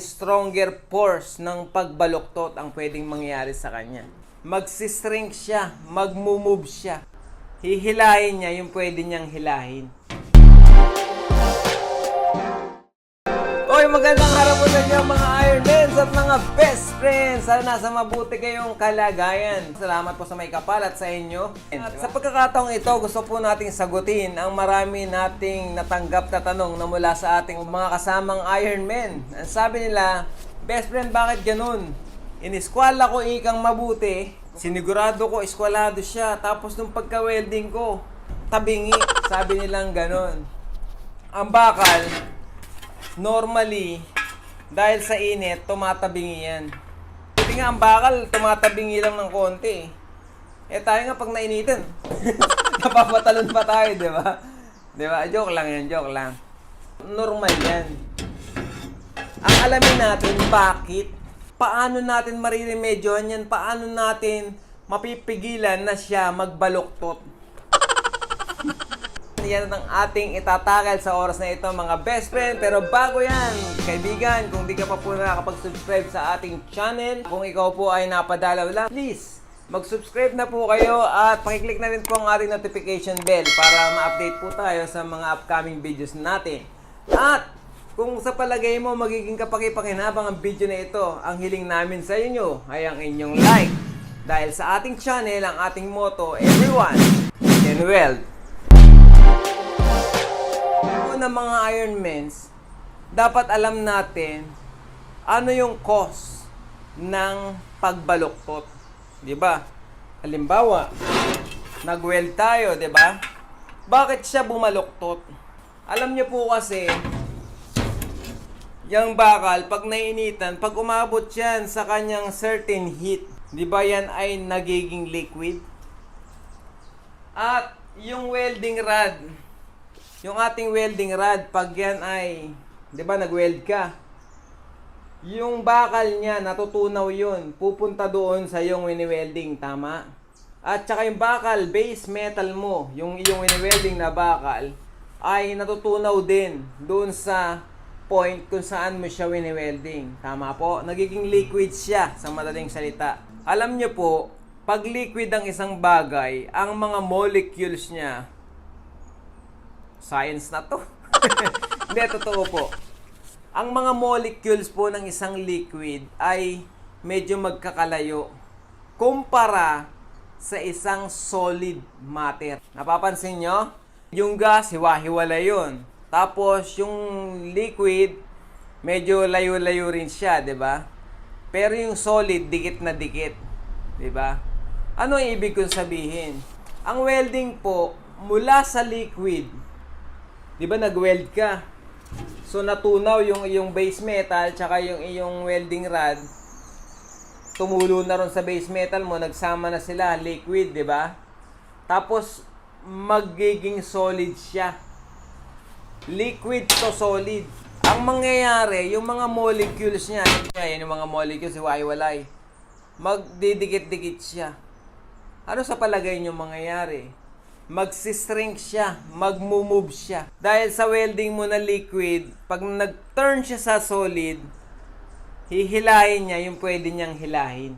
stronger force ng pagbaluktot ang pwedeng mangyari sa kanya. Magsishrink siya, magmumove siya. Hihilahin niya yung pwede niyang hilahin. Oy, magandang po sa inyo mga At mga best friends. Sana nasa mabuti kayong kalagayan. Salamat po sa may kapal at sa inyo. At sa pagkakataong ito, gusto po nating sagutin ang marami nating natanggap na tanong na mula sa ating mga kasamang Ironman. Ang sabi nila, best friend, bakit ganun? Iniskwala ko ikang mabuti, sinigurado ko eskwalado siya, tapos nung pagka-welding ko, tabingi. Sabi nilang ganun. Ang bakal, normally, dahil sa init, tumatabingi yan. Buti nga ang bakal, tumatabingi lang ng konti. Eh tayo nga pag nainitin, napapatalon pa tayo, di ba? Di ba? Joke lang yan, joke lang. Normal yan. Ang alamin natin, bakit? Paano natin mariremedyohan yan? Paano natin mapipigilan na siya magbaluktot? Yan ang ating itatakal sa oras na ito mga best friend. Pero bago yan, kaibigan, kung di ka pa po nakakapag-subscribe sa ating channel, kung ikaw po ay napadalaw lang, please, mag-subscribe na po kayo at pakiclick na rin po ang ating notification bell para ma-update po tayo sa mga upcoming videos natin. At kung sa palagay mo magiging kapakipakinabang ang video na ito, ang hiling namin sa inyo ay ang inyong like. Dahil sa ating channel, ang ating motto, everyone can Una mga Ironmans, dapat alam natin ano yung cause ng pagbaluktot. 'Di ba? Halimbawa, nag-weld tayo, 'di ba? Bakit siya bumaluktot? Alam niyo po kasi, yung bakal, pag nainitan, pag umabot yan sa kanyang certain heat, di ba yan ay nagiging liquid? At yung welding rod, yung ating welding rod, pag yan ay, di ba nag-weld ka, yung bakal niya, natutunaw yun, pupunta doon sa yung wini-welding, tama? At saka yung bakal, base metal mo, yung iyong wini-welding na bakal, ay natutunaw din doon sa point kung saan mo siya wini-welding. Tama po? Nagiging liquid siya sa madaling salita. Alam niyo po, pag liquid ang isang bagay, ang mga molecules niya, science na to. Hindi, totoo po. Ang mga molecules po ng isang liquid ay medyo magkakalayo kumpara sa isang solid matter. Napapansin nyo? Yung gas, hiwa-hiwala yun. Tapos, yung liquid, medyo layo-layo rin siya, di ba? Pero yung solid, dikit na dikit. Di ba? Ano ang ibig kong sabihin? Ang welding po, mula sa liquid, di ba nag-weld ka? So natunaw yung yung base metal tsaka yung iyong welding rod. Tumulo na ron sa base metal mo, nagsama na sila, liquid, di ba? Tapos magiging solid siya. Liquid to solid. Ang mangyayari, yung mga molecules niya, yan yung mga molecules, hiwa-hiwalay. Magdidikit-dikit siya. Ano sa palagay niyo mangyayari? Magsishrink siya, magmumove siya. Dahil sa welding mo na liquid, pag nag-turn siya sa solid, hihilahin niya yung pwede niyang hilahin.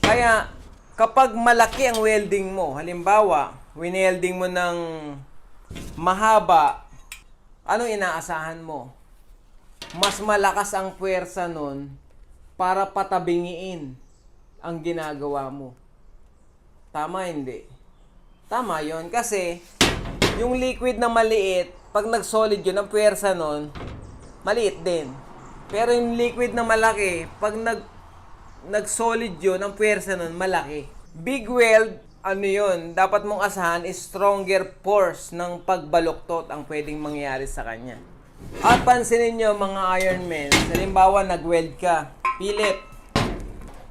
Kaya, kapag malaki ang welding mo, halimbawa, winelding mo ng mahaba, anong inaasahan mo? Mas malakas ang puwersa nun para patabingiin ang ginagawa mo. Tama hindi? Tama yon kasi yung liquid na maliit, pag nag-solid yun, ang puwersa nun, maliit din. Pero yung liquid na malaki, pag nag nag-solid yun, ang puwersa nun, malaki. Big weld, ano yun, dapat mong asahan is stronger force ng pagbaluktot ang pwedeng mangyari sa kanya. At pansinin nyo mga Ironman, halimbawa nag-weld ka, pilit.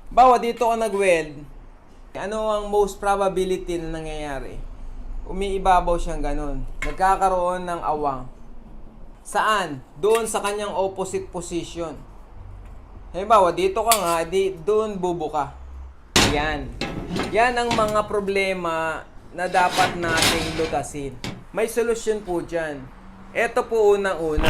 Bawa dito ka nag-weld, ano ang most probability na nangyayari? Umiibabaw siyang ganun. Nagkakaroon ng awang. Saan? Doon sa kanyang opposite position. Halimbawa, dito ka nga, di, doon bubuka. Yan. Yan ang mga problema na dapat nating lutasin. May solusyon po dyan. Ito po unang-una.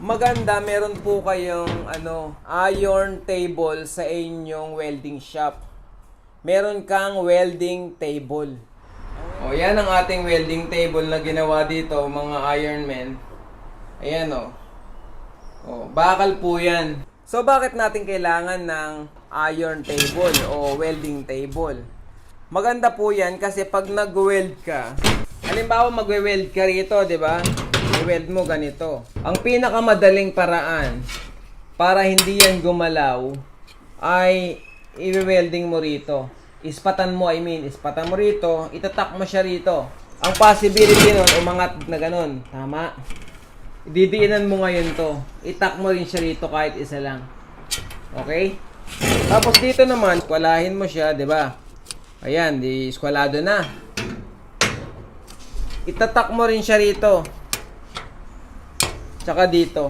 maganda meron po kayong ano, iron table sa inyong welding shop. Meron kang welding table. O yan ang ating welding table na ginawa dito, mga ironmen. Ayan o. O, bakal po yan. So bakit natin kailangan ng iron table o welding table? Maganda po yan kasi pag nag-weld ka, halimbawa magwe-weld ka rito, di ba? I-weld mo ganito. Ang pinakamadaling paraan para hindi yan gumalaw ay i-welding mo rito. Ispatan mo, I mean, ispatan mo rito, itatak mo siya rito. Ang possibility nun, umangat na ganun. Tama. Didiinan mo ngayon to. Itak mo rin siya rito kahit isa lang. Okay? Tapos dito naman, kwalahin mo siya, di ba? Ayan, di skwalado na. Itatak mo rin siya rito. Tsaka dito.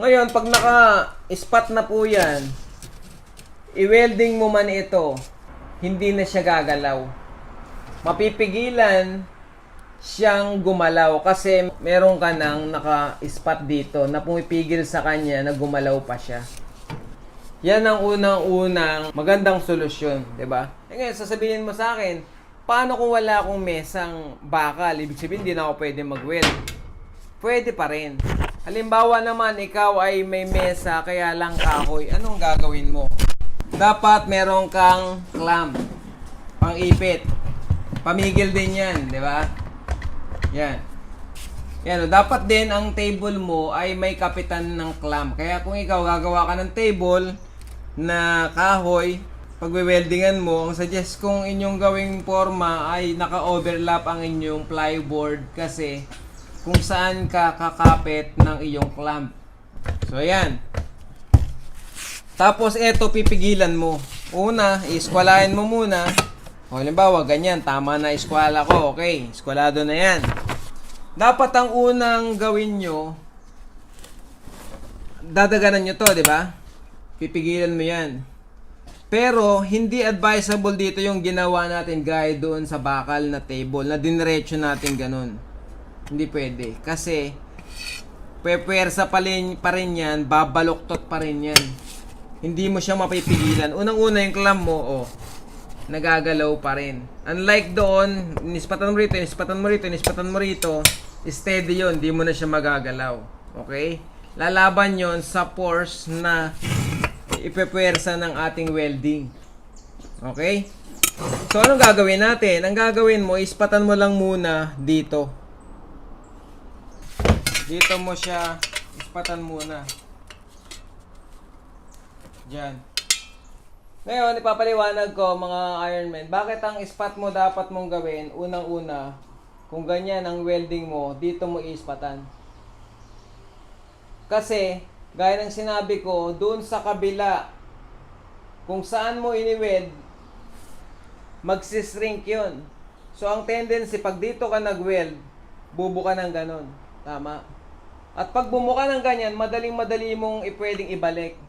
Ngayon, pag naka-spot na po yan, i-welding mo man ito, hindi na siya gagalaw. Mapipigilan siyang gumalaw kasi meron ka nang naka-spot dito na pumipigil sa kanya na gumalaw pa siya. Yan ang unang-unang magandang solusyon, 'di ba? E ngayon, sasabihin mo sa akin, paano kung wala akong mesang bakal? Ibig sabihin, hindi na ako pwede mag-weld. Pwede pa rin. Halimbawa naman, ikaw ay may mesa, kaya lang kahoy. Anong gagawin mo? Dapat meron kang clamp. Pang-ipit. Pamigil din yan, di ba? Yan. Yan, dapat din ang table mo ay may kapitan ng clamp. Kaya kung ikaw gagawa ka ng table na kahoy, pagwe-weldingan mo, ang suggest kong inyong gawing forma ay naka-overlap ang inyong plyboard kasi kung saan ka kakapit ng iyong clamp. So, ayan. Tapos, eto, pipigilan mo. Una, iskwalahin mo muna. O, halimbawa, ganyan. Tama na iskwala ko. Okay, iskwalado na yan. Dapat ang unang gawin nyo, dadaganan nyo to, di ba? Pipigilan mo yan. Pero, hindi advisable dito yung ginawa natin gaya doon sa bakal na table, na diniretso natin ganun. Hindi pwede. Kasi, pwepersa pa rin, pa rin yan, babaloktot pa rin yan. Hindi mo siya mapipigilan. Unang-una yung clamp mo, oh, nagagalaw pa rin. Unlike doon, nispatan mo rito, nispatan mo rito, nispatan mo rito, steady yon hindi mo na siya magagalaw. Okay? Lalaban yon sa force na ipepwersa ng ating welding. Okay? So, anong gagawin natin? Ang gagawin mo, ispatan mo lang muna dito. Dito mo siya, ispatan muna. Diyan. Ngayon, ipapaliwanag ko mga Ironman, bakit ang spot mo dapat mong gawin, unang-una, kung ganyan ang welding mo, dito mo ispatan. Kasi, gaya ng sinabi ko, doon sa kabila, kung saan mo ini-weld, magsishrink yun. So, ang tendency, pag dito ka nag-weld, bubuka ng ganon. Tama. At pag bumuka ng ganyan, madaling-madali mong ipwedeng ibalik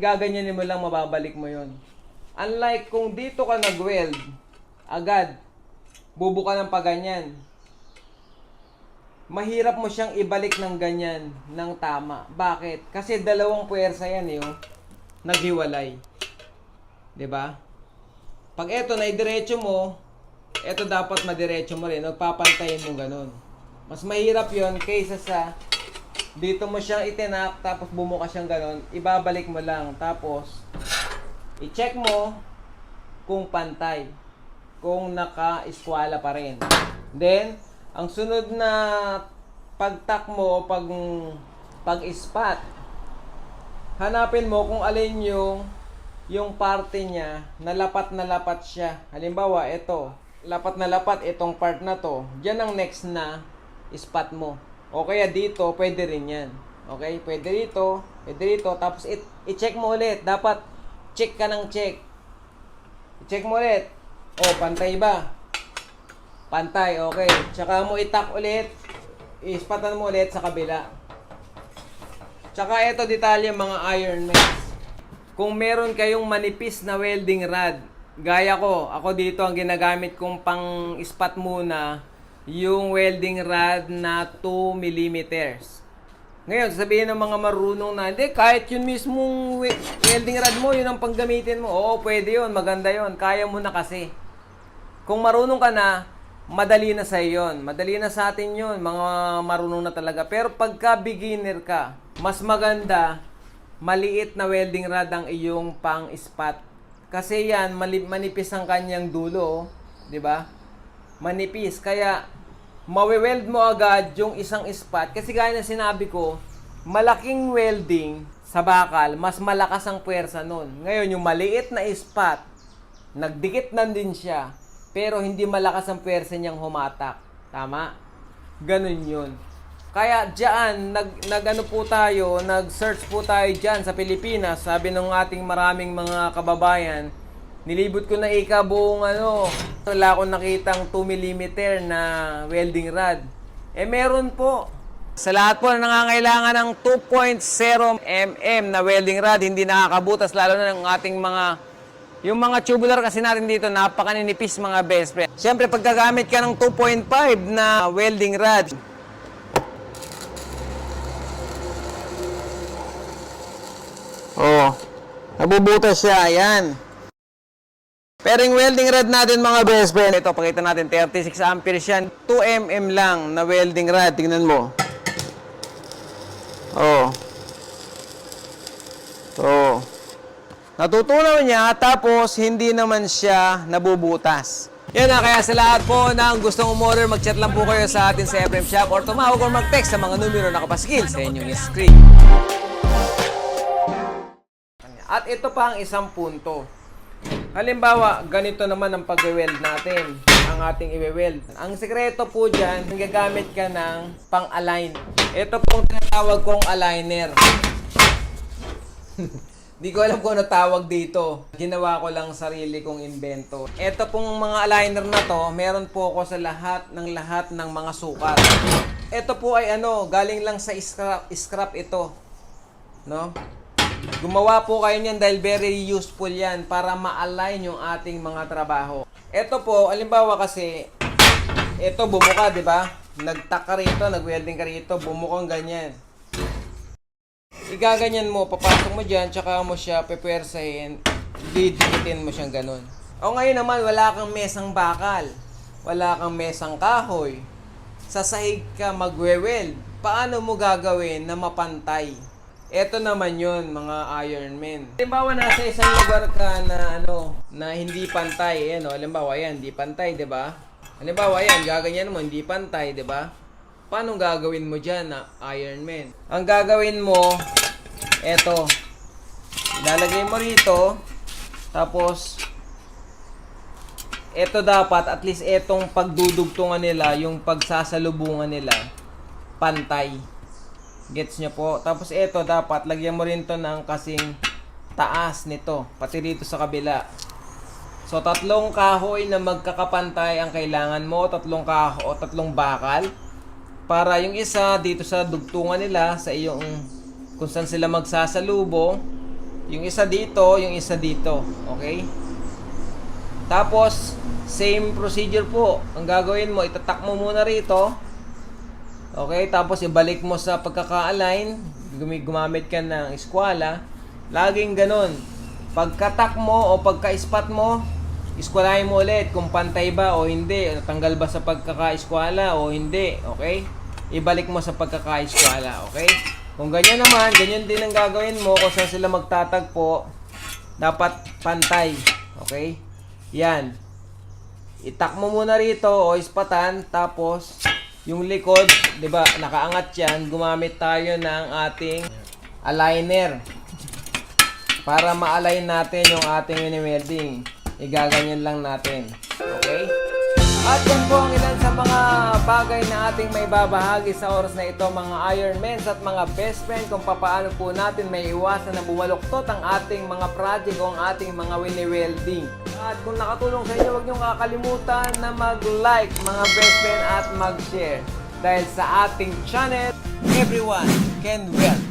gaganyanin mo lang mababalik mo yon. Unlike kung dito ka nag-weld, agad, bubuka ng paganyan. Mahirap mo siyang ibalik ng ganyan, ng tama. Bakit? Kasi dalawang puwersa yan yung naghiwalay. 'Di ba? Pag eto na idiretso mo, eto dapat madiretso mo rin. Nagpapantayin mo ganun. Mas mahirap yon kaysa sa dito mo siyang itinak, tapos bumuka siyang ganon, ibabalik mo lang. Tapos, i-check mo kung pantay. Kung naka-eskwala pa rin. Then, ang sunod na pagtak mo, pag pag-spot, hanapin mo kung alin yung yung parte niya na lapat na lapat siya. Halimbawa, ito. Lapat na lapat itong part na to. Diyan ang next na spot mo. O kaya dito, pwede rin yan. Okay? Pwede dito, pwede dito. Tapos i-check mo ulit. Dapat check ka ng check. I-check mo ulit. O, pantay ba? Pantay, okay. Tsaka mo itak ulit. Ispatan mo ulit sa kabila. Tsaka ito detalye mga iron mates. Kung meron kayong manipis na welding rod, gaya ko, ako dito ang ginagamit kong pang spot muna yung welding rod na 2 millimeters. Ngayon, sabihin ng mga marunong na, hindi, kahit yun mismong we- welding rod mo, yun ang panggamitin mo. Oo, pwede yun, maganda yun, kaya mo na kasi. Kung marunong ka na, madali na sa yun. Madali na sa atin yun, mga marunong na talaga. Pero pagka beginner ka, mas maganda, maliit na welding rod ang iyong pang-spot. Kasi yan, manipis ang kanyang dulo, di ba? Manipis. Kaya, mawe-weld mo agad yung isang spot. Kasi gaya na sinabi ko, malaking welding sa bakal, mas malakas ang puwersa nun. Ngayon, yung maliit na spot, nagdikit na din siya, pero hindi malakas ang puwersa niyang humatak. Tama? Ganun yun. Kaya diyan nag nagano po tayo, nag-search po tayo diyan sa Pilipinas. Sabi ng ating maraming mga kababayan, nilibot ko na ika buong ano, wala akong nakitang 2 mm na welding rod. Eh meron po. Sa lahat po na nangangailangan ng 2.0 mm na welding rod, hindi nakakabutas lalo na ng ating mga yung mga tubular kasi natin dito, napakaninipis mga best friend. Siyempre, pagkagamit ka ng 2.5 na welding rod, Oh, nabubutas siya. Ayan. Pero yung welding rod natin mga best friend, ito pakita natin 36 amperes yan. 2 mm lang na welding rod. Tingnan mo. Oh. Oh. Natutunaw niya tapos hindi naman siya nabubutas. Yan na, kaya sa lahat po ng gustong umorder, mag-chat lang po kayo sa atin sa FM Shop or tumawag or mag-text sa mga numero na nakapaskil sa inyong screen. At ito pa ang isang punto. Halimbawa, ganito naman ang pag-weld natin, ang ating i-weld. Ang sekreto po dyan, gagamit ka ng pang-align. Ito pong tinatawag kong aligner. Di ko alam kung ano tawag dito. Ginawa ko lang sarili kong invento. Ito pong mga aligner na to, meron po ako sa lahat ng lahat ng mga sukat. Ito po ay ano, galing lang sa scrap, scrap ito. No? Gumawa po kayo niyan dahil very useful yan para ma-align yung ating mga trabaho. Ito po, alimbawa kasi, ito bumuka, di ba? Nagtak ka rito, nag-welding ka rito, bumukang ganyan. Igaganyan mo, papasok mo dyan, tsaka mo siya pepersahin, didikitin mo siyang ganun. O ngayon naman, wala kang mesang bakal, wala kang mesang kahoy, sa sahig ka magwe-weld, paano mo gagawin na mapantay? Ito naman yon mga Ironman. Halimbawa nasa isang lugar ka na ano, na hindi pantay, ano, halimbawa yan, hindi pantay, 'di ba? Halimbawa yan, gaganyan mo, hindi pantay, 'di ba? Paano gagawin mo diyan na Ironman? Ang gagawin mo, eto. Ilalagay mo rito, tapos eto dapat at least etong pagdudugtungan nila, yung pagsasalubungan nila pantay. Gets nyo po? Tapos ito dapat lagyan mo rin to ng kasing taas nito, pati rito sa kabila. So tatlong kahoy na magkakapantay ang kailangan mo, tatlong kahoy o tatlong bakal para yung isa dito sa dugtungan nila sa iyong kung saan sila magsasalubong, yung isa dito, yung isa dito, okay? Tapos same procedure po. Ang gagawin mo, itatak mo muna rito. Okay, tapos ibalik mo sa pagkaka-align, gumamit ka ng eskwala. Laging ganun. Pagkatak mo o pagka-spot mo, eskwalahin mo ulit kung pantay ba o hindi, tanggal ba sa pagkaka-eskwala o hindi, okay? Ibalik mo sa pagkaka-eskwala, okay? Kung ganyan naman, ganyan din ang gagawin mo kung saan sila magtatagpo, dapat pantay, okay? Yan. Itak mo muna rito o ispatan, tapos yung likod, 'di ba, nakaangat 'yan, gumamit tayo ng ating aligner. Para ma-align natin yung ating welding. Igaganyan lang natin. Okay? At yan po ang ilan sa mga bagay na ating may babahagi sa oras na ito mga Ironmans at mga best friend kung papaano po natin may iwasan na bumaluktot ang ating mga project o ang ating mga wini-welding. At kung nakatulong sa inyo, huwag niyong kakalimutan na mag-like mga best friend at mag-share. Dahil sa ating channel, everyone can weld.